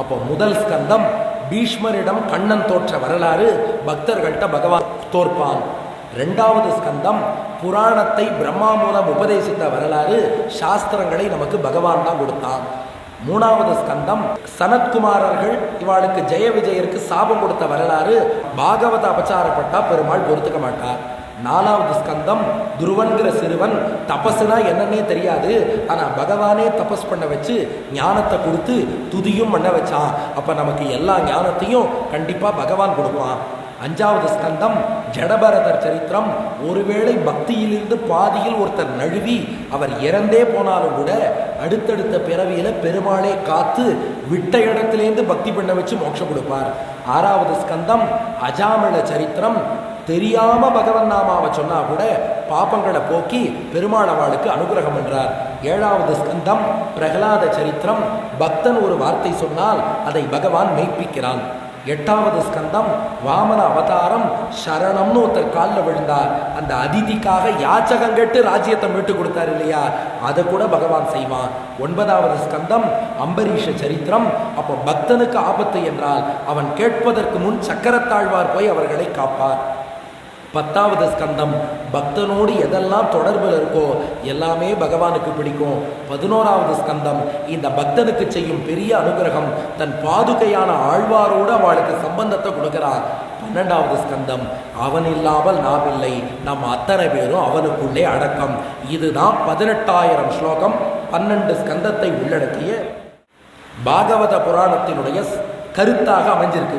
அப்போ முதல் ஸ்கந்தம் பீஷ்மரிடம் கண்ணன் தோற்ற வரலாறு பக்தர்கள்ட்ட பகவான் தோற்பான். ரெண்டாவது ஸ்கந்தம் புராணத்தை பிரம்மா மூலம் உபதேசித்த வரலாறு சாஸ்திரங்களை நமக்கு பகவான் தான் கொடுத்தான். மூணாவது ஸ்கந்தம் சனத்குமாரர்கள் இவாளுக்கு ஜெய விஜயருக்கு சாபம் கொடுத்த வரலாறு பாகவத அபச்சாரப்பட்டா பெருமாள் பொறுத்துக்க மாட்டார். நாலாவது ஸ்கந்தம் துருவன்கிற சிறுவன். தபசுனா என்னன்னே தெரியாது. ஆனால் பகவானே தபஸ் பண்ண வச்சு ஞானத்தை கொடுத்து துதியும் பண்ண வச்சான். அப்போ நமக்கு எல்லா ஞானத்தையும் கண்டிப்பாக பகவான் கொடுப்பான். அஞ்சாவது ஸ்கந்தம் ஜடபரதர் சரித்திரம். ஒருவேளை பக்தியிலிருந்து பாதியில் ஒருத்தர் நழுவி அவர் இறந்தே போனாலும் கூட அடுத்தடுத்த பிறவியில பெருமாளே காத்து விட்ட இடத்திலேருந்து பக்தி பண்ண வச்சு மோட்சம் கொடுப்பார். ஆறாவது ஸ்கந்தம் அஜாமள சரித்திரம். தெரியாம பகவன் நாமாவை சொன்னா கூட பாப்பங்களை போக்கி பெருமாளவாளுக்கு அனுகிரகம் என்றார். ஏழாவது ஸ்கந்தம் பிரகலாத சரித்திரம். பக்தன் ஒரு வார்த்தை சொன்னால் அதை பகவான் மெய்ப்பிக்கிறான். எட்டாவது ஸ்கந்தம் வாமன அவதாரம் சரணம்னு ஒருத்தர் காலில் விழுந்தார். அந்த அதிதிக்காக யாச்சகம் கேட்டு ராஜ்யத்தை மீட்டு கொடுத்தார் இல்லையா? அதை கூட பகவான் செய்வான். ஒன்பதாவது ஸ்கந்தம் அம்பரீஷ சரித்திரம். அப்போ பக்தனுக்கு ஆபத்து என்றால் அவன் கேட்பதற்கு முன் சக்கரத்தாழ்வார் போய் அவர்களை காப்பார். பத்தாவது ஸ்கந்தம் பக்தனோடு எதெல்லாம் தொடர்பில் இருக்கோ எல்லாமே பகவானுக்கு பிடிக்கும். பதினோராவது ஸ்கந்தம் இந்த பக்தனுக்கு செய்யும் பெரிய அனுகிரகம் தன் பாதுகையான ஆழ்வாரோடு அவளுக்கு சம்பந்தத்தை கொடுக்கிறார். பன்னெண்டாவது ஸ்கந்தம் அவன் இல்லாமல் நாம் இல்லை நம் அத்தனை பேரும் அவனுக்குள்ளே அடக்கம். இதுதான் பதினெட்டாயிரம் ஸ்லோகம் பன்னெண்டு ஸ்கந்தத்தை உள்ளடக்கிய பாகவத புராணத்தினுடைய கருத்தாக அமைஞ்சிருக்கு.